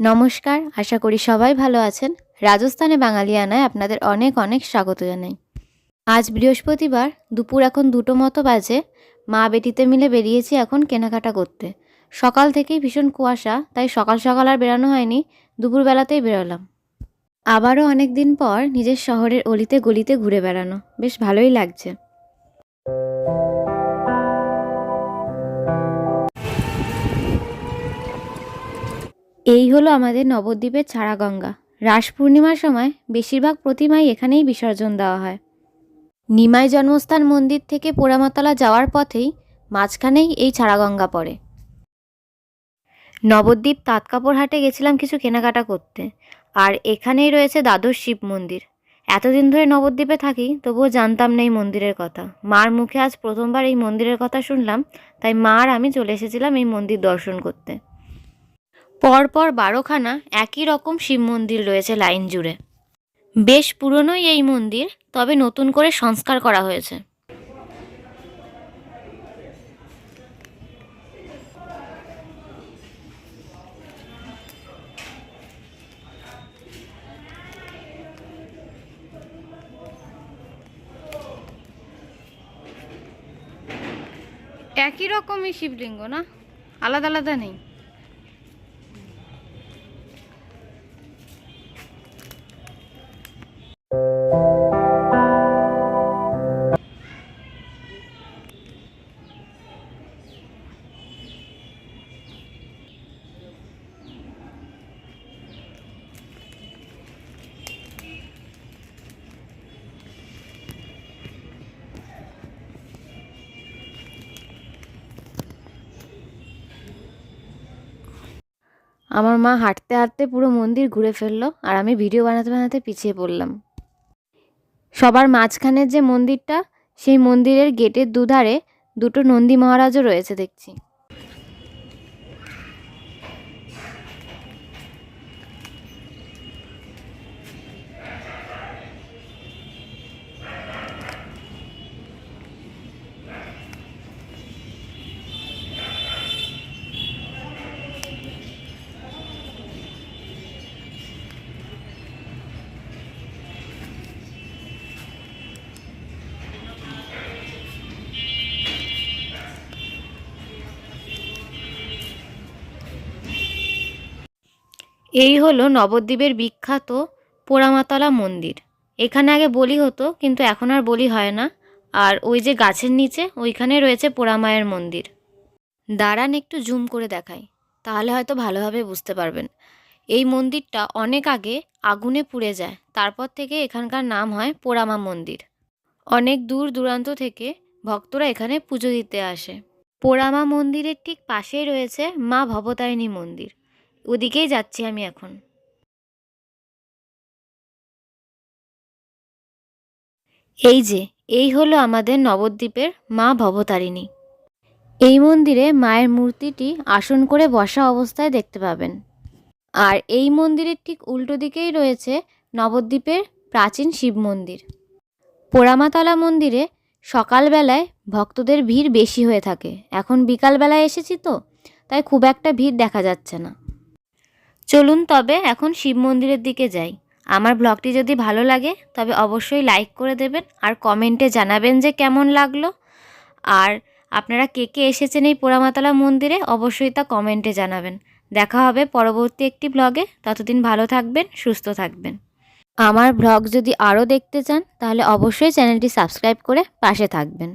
নমস্কার, আশা করি সবাই ভালো আছেন। রাজস্থানে বাঙালিয়ানায় আপনাদের অনেক অনেক স্বাগত জানাই। আজ বৃহস্পতিবার, দুপুর এখন দুটো মতো বাজে। মা বেটিতে মিলে বেরিয়েছি এখন কেনাকাটা করতে। সকাল থেকেই ভীষণ কুয়াশা, তাই সকাল সকাল আর বেরানো হয়নি, দুপুরবেলাতেই বেরোলাম। আবারও অনেক দিন পর নিজের শহরের অলিতে গলিতে ঘুরে বেড়ানো, বেশ ভালোই লাগছে। এই হলো আমাদের নবদ্বীপের ছাড়াগঙ্গা। রাস পূর্ণিমার সময় বেশিরভাগ প্রতিমাই এখানেই বিসর্জন দেওয়া হয়। নিমাই জন্মস্থান মন্দির থেকে পোড়ামাতলা যাওয়ার পথেই মাঝখানেই এই ছাড়াগঙ্গা পড়ে। নবদ্বীপ তাঁতকাপড় হাটে গেছিলাম কিছু কেনাকাটা করতে। আর এখানেই রয়েছে দ্বাদশ শিব মন্দির। এতদিন ধরে নবদ্বীপে থাকি, তবুও জানতাম না এই মন্দিরের কথা। মার মুখে আজ প্রথমবার এই মন্দিরের কথা শুনলাম, তাই মা আর আমি চলে এসেছিলাম এই মন্দির দর্শন করতে। পরপর বারোখানা একই রকম শিব মন্দির রয়েছে লাইন জুড়ে। বেশ পুরনোই এই মন্দির, তবে নতুন করে সংস্কার করা হয়েছে। একই রকমই শিবলিঙ্গ না? আলাদা আলাদা নেই। আমার মা হাঁটতে হাঁটতে পুরো মন্দির ঘুরে ফেলল আর আমি ভিডিও বানাতে বানাতে পিছিয়ে পড়লাম। সবার মাঝখানের যে মন্দিরটা, সেই মন্দিরের গেটের দুধারে দুটো নন্দী মহারাজও রয়েছে দেখছি। এই হলো নবদ্বীপের বিখ্যাত পোড়ামাতলা মন্দির। এখানে আগে বলি হতো, কিন্তু এখন আর বলি হয় না। আর ওই যে গাছের নিচে, ওইখানে রয়েছে পোড়ামায়ের মন্দির। দাঁড়ান একটু জুম করে দেখাই, তাহলে হয়তো ভালোভাবে বুঝতে পারবেন। এই মন্দিরটা অনেক আগে আগুনে পুড়ে যায়, তারপর থেকে এখানকার নাম হয় পোড়ামা মন্দির। অনেক দূর দূরান্ত থেকে ভক্তরা এখানে পুজো দিতে আসে। পোড়ামা মন্দিরের ঠিক পাশেই রয়েছে মা ভবতারিণী মন্দির। ওদিকেই যাচ্ছি আমি এখন। এই যে, এই হলো আমাদের নবদ্বীপের মা ভবতারিণী। এই মন্দিরে মায়ের মূর্তিটি আসন করে বসা অবস্থায় দেখতে পাবেন। আর এই মন্দিরের ঠিক উল্টো দিকেই রয়েছে নবদ্বীপের প্রাচীন শিব মন্দির। পোড়ামাতলা মন্দিরে সকালবেলায় ভক্তদের ভিড় বেশি হয়ে থাকে। এখন বিকালবেলায় এসেছি তো, তাই খুব একটা ভিড় দেখা যাচ্ছে না। চলুন তবে এখন শিব মন্দিরের দিকে যাই। আমার ব্লগটি যদি ভালো লাগে, তবে অবশ্যই লাইক করে দেবেন আর কমেন্টে জানাবেন যে কেমন লাগল। আর আপনারা কে কে এসেছেন এই পোড়ামাতলা মন্দিরে, অবশ্যই তা কমেন্টে জানাবেন। দেখা হবে পরবর্তী একটি ব্লগে ততদিন ভালো থাকবেন, সুস্থ থাকবেন। আমার ব্লগ যদি আরও দেখতে চান, তাহলে অবশ্যই চ্যানেলটি সাবস্ক্রাইব করে পাশে থাকবেন।